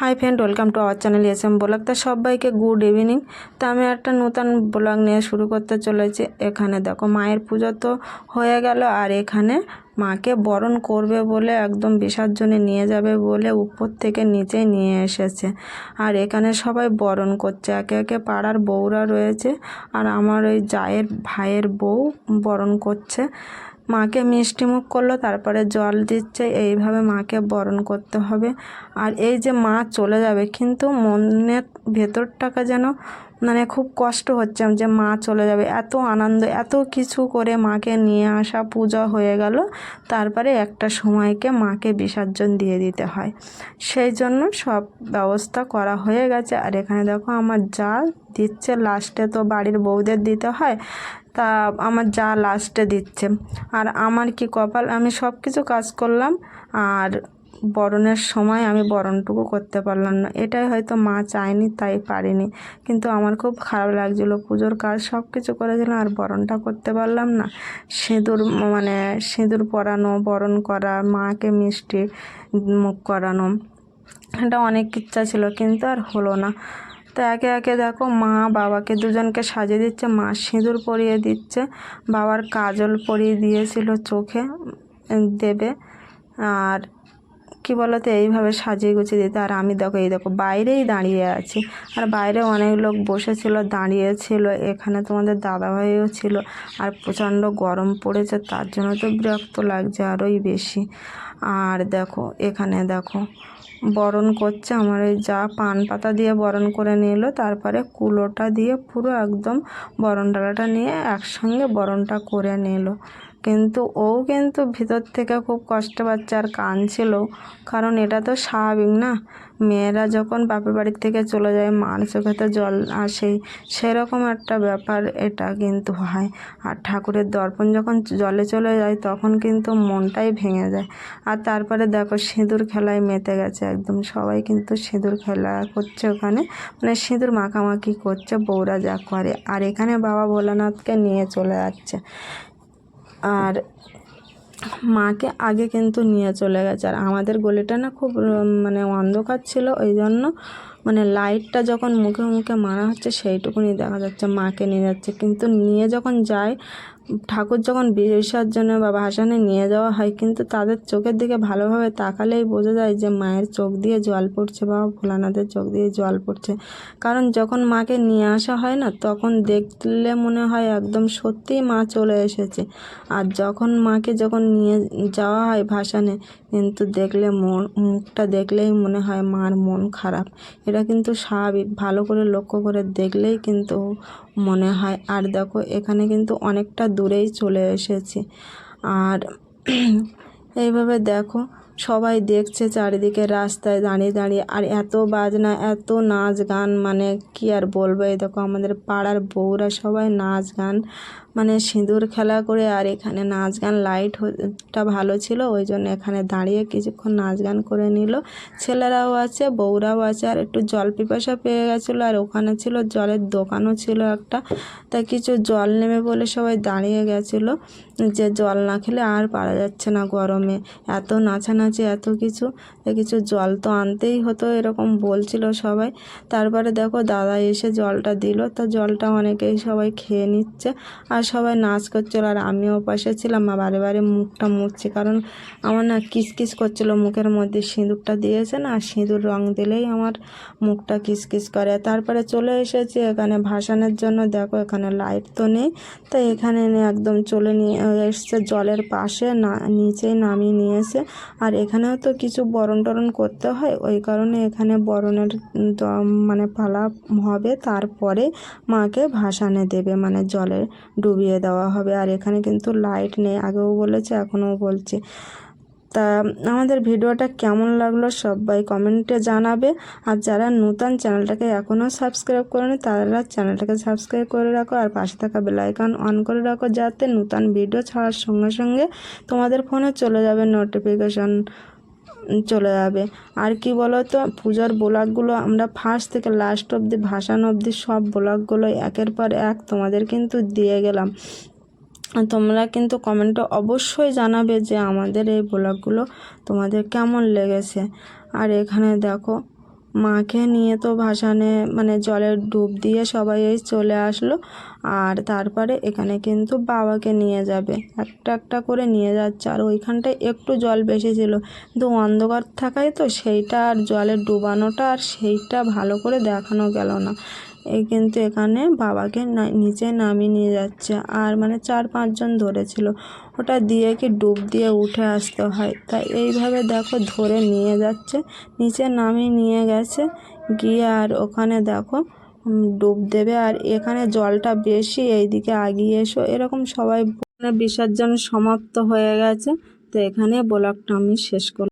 Hi friend welcome to our channel S M blog তা সবাইকে good evening তা আমি একটা নতুন ব্লগ নিয়ে শুরু করতে চলেছি। এখানে দেখো মায়ের পুজো তো হয়ে গেল আর এখানে মাকে বরণ করবে বলে একদম বিসর্জনে নিয়ে যাবে বলে উপর থেকে নিচে নিয়ে এসেছে। আর এখানে সবাই বরণ করছে। একে একে পাড়ার বউরা রয়েছে আর আমার ওই জায়ের ভাইয়ের বউ বরণ করছে। মাকে মিষ্টি মুখ করল, তারপরে জল দিচ্ছে, এইভাবে মাকে বরণ করতে হবে। আর এই যে মা চলে যাবে, কিন্তু মনের ভেতরটাকে যেন মানে খুব কষ্ট হচ্ছে যে মা চলে যাবে। এত আনন্দ, এত কিছু করে মাকে নিয়ে আসা পূজা হয়ে গেল। তারপরে একটা সময়কে মাকে বিসর্জন দিয়ে দিতে হয়। সেই জন্য সব ব্যবস্থা করা হয়ে গেছে। আর এখানে দেখো আমার যা দিচ্ছে। লাস্টে তো বাড়ির বউদের দিতে হয়। তা আমার যা লাস্টে দিচ্ছে। আর আমার কি কপাল? আমি সব কিছু কাজ করলাম, আর বরণের সময় আমি বরণটুকু করতে পারলাম না। এটাই হয়তো মা চায়নি, তাই পারিনি। কিন্তু আমার খুব খারাপ লাগছিল, পুজোর কাজ সব কিছু করেছিলাম আর বরণটা করতে পারলাম না। সিঁদুর মানে সিঁদুর পরানো, বরণ করা, মাকে মিষ্টি মুখ করানো, এটা অনেক ইচ্ছা ছিল, কিন্তু আর হলো না। তো একে একে দেখো মা বাবাকে দুজনকে সাজিয়ে দিচ্ছে, মা সিঁদুর পরিয়ে দিচ্ছে, বাবার কাজল পরিয়ে দিয়েছিল চোখে দেবে। আর কি বলতো, এইভাবে সাজিয়ে গুছিয়ে দিতে। আর আমি দেখো, এই দেখো, বাইরেই দাঁড়িয়ে আছি। আর বাইরে অনেক লোক বসেছিল, দাঁড়িয়েছিল। এখানে তোমাদের দাদাভাইও ছিল। আর প্রচণ্ড গরম পড়েছে, তার জন্য তো বিরক্ত লাগছে আরোই বেশি। আর দেখো, এখানে দেখো বরণ করছে। আমার ওই যা পান পাতা দিয়ে বরণ করে নিল। তারপরে কুলোটা দিয়ে পুরো একদম বরণ ডালাটা নিয়ে একসঙ্গে বরণটা করে নিল। কিন্তু ও কিন্তু ভিতর থেকে খুব কষ্ট পাচ্ছে আর কাঁদছিল। কারণ এটা তো স্বাভাবিক না। মেয়েরা যখন বাপের বাড়ির থেকে চলে যায়, মার চোখে তো জল আসেই। সেরকম একটা ব্যাপার এটা কিন্তু হয়। আর ঠাকুরের দর্পণ যখন জলে চলে যায়, তখন কিন্তু মনটাই ভেঙে যায়। আর তারপরে দেখো সিঁদুর খেলায় মেতে গেছে একদম। সবাই কিন্তু সিঁদুর খেলা করছে ওখানে। মানে সিঁদুর মাখামাখি করছে বউরা যা করে। আর এখানে বাবা ভোলানাথকে নিয়ে চলে যাচ্ছে। আর মাকে আগে কিন্তু নিয়ে চলে গেছে। আর আমাদের গলিটা না খুব মানে অন্ধকার ছিল, ওই জন্য মানে লাইটটা যখন মুখে মুখে মারা হচ্ছে, সেইটুকুনি দেখা যাচ্ছে, মাকে নিয়ে যাচ্ছে। কিন্তু নিয়ে যখন যায় ঠাকুর যখন বিসর্জনে বা ভাসানে নিয়ে যাওয়া হয়, কিন্তু তাদের চোখের দিকে ভালোভাবে তাকালেই বোঝা যায় যে মায়ের চোখ দিয়ে জল পড়ছে বা ভোলানাথের চোখ দিয়ে জল পড়ছে। কারণ যখন মাকে নিয়ে আসা হয় না, তখন দেখলে মনে হয় একদম সত্যিই মা চলে এসেছে। আর যখন মাকে যখন নিয়ে যাওয়া হয় ভাসানে কিন্তু দেখলে মন, মুখটা দেখলেই মনে হয় মার মন খারাপ। এটা কিন্তু স্বাভাবিক। ভালো করে লক্ষ্য করে দেখলেই কিন্তু মনে হয়। আর দেখো, এখানে কিন্তু অনেকটা দূরেই চলে এসেছি। আর এইভাবে দেখো, সবাই দেখছে চারিদিকে রাস্তায় দাঁড়িয়ে দাঁড়িয়ে। আর এত বাজনা, এত নাচ গান মানে কি আর বলব? এই দেখো, আমাদের পাড়ার বউরা সবাই নাচ গান মানে সিঁদুর খেলা করে আর এখানে নাচ গান লাইটটা ভালো ছিল, ওই জন্য এখানে দাঁড়িয়ে কিছুক্ষণ নাচ গান করে নিল। ছেলেরাও আছে, বউরাও আছে, আর একটু জল পিপাসা পেয়ে গেছিল, আর ওখানে ছিল জলের দোকানও ছিল একটা। তাই কিছু জল নেবে বলে সবাই দাঁড়িয়ে গেছিল, যে জল না খেলে আর পারা যাচ্ছে না গরমে। এত নাচানাচি, এত কিছু কিছু জল তো আনতেই হতো এরকম বলছিল সবাই। তারপরে দেখো দাদা এসে জলটা দিল, তা জলটা অনেকেই সবাই খেয়ে নিচ্ছে। আর সবাই নাচ করছিল আর আমিও পাশে ছিলাম মা বারে বারে মুখটা মুছছি। কারণ আমার না কিসকিস করছিল, মুখের মধ্যে সিঁদুরটা দিয়েছে না সিঁদুর রং দিলেই আমার মুখটা কিসকিস করে। তারপরে চলে এসেছি এখানে ভাসানের জন্য। দেখো এখানে লাইট তো নেই, তো এখানে একদম চলে নিয়ে এসছে জলের পাশে, না নিচেই নামিয়ে নিয়েছে। আর এখানেও তো কিছু বরণ টরণ করতে হয়, ওই কারণে এখানে বরণের মানে পালা হবে। তারপরে মাকে ভাসানে দেবে মানে জলে ডুবিয়ে দেওয়া হবে। আর এখানে কিন্তু লাইট নেই। আগেও বলেছে, এখনও বলছে। তা আমাদের ভিডিওটা কেমন লাগল সবাই কমেন্টে জানাবে। আর যারা নূতন চ্যানেলটাকে এখনও সাবস্ক্রাইব করেনি, তারা চ্যানেলটাকে সাবস্ক্রাইব করে রাখো। আর পাশে থাকা বেলাইকন অন করে রাখো যাতে নূতন ভিডিও ছাড়ার সঙ্গে সঙ্গে তোমাদের ফোনে চলে যাবে নোটিফিকেশন। চলে যাবে। আর কি বলো তো পূজার ব্লগগুলো আমরা ফার্স্ট থেকে লাস্ট অবধি, ভাসান অবধি সব ব্লগগুলো একের পর এক তোমাদের কিন্তু দিয়ে গেলাম। তোমরা কিন্তু কমেন্টে অবশ্যই জানাবে যে আমাদের এই ব্লগগুলো তোমাদের কেমন লেগেছে। আর এখানে দেখো মাকে নিয়ে তো ভাসানে মানে জলে ডুব দিয়ে সবাই এই চলে আসলো। আর তারপরে এখানে কিন্তু বাবাকে নিয়ে যাবে। একটা একটা করে নিয়ে যাচ্ছে। আর ওইখানটায় একটু জল বেশি ছিল। কিন্তু অন্ধকার থাকায় তো সেইটা আর জলে ডুবানোটা আর সেইটা ভালো করে দেখানো গেল না। এই কিন্তু এখানে বাবাকে নিচে নামিয়ে নিয়ে যাচ্ছে। আর মানে চার পাঁচজন ধরেছিল। ওটা দিয়ে কি ডুব দিয়ে উঠে আসতে হয়? তাই এইভাবে দেখো ধরে নিয়ে যাচ্ছে। নিচে নামিয়ে নিয়ে গেছে। গিয়ে আর ওখানে দেখো ডুব দেবে। আর এখানে জলটা বেশি, এইদিকে আগিয়ে এসো। এরকম সবাই বিসর্জন সমাপ্ত হয়ে গেছে। তো এখানে ব্লগটা আমি শেষ করলাম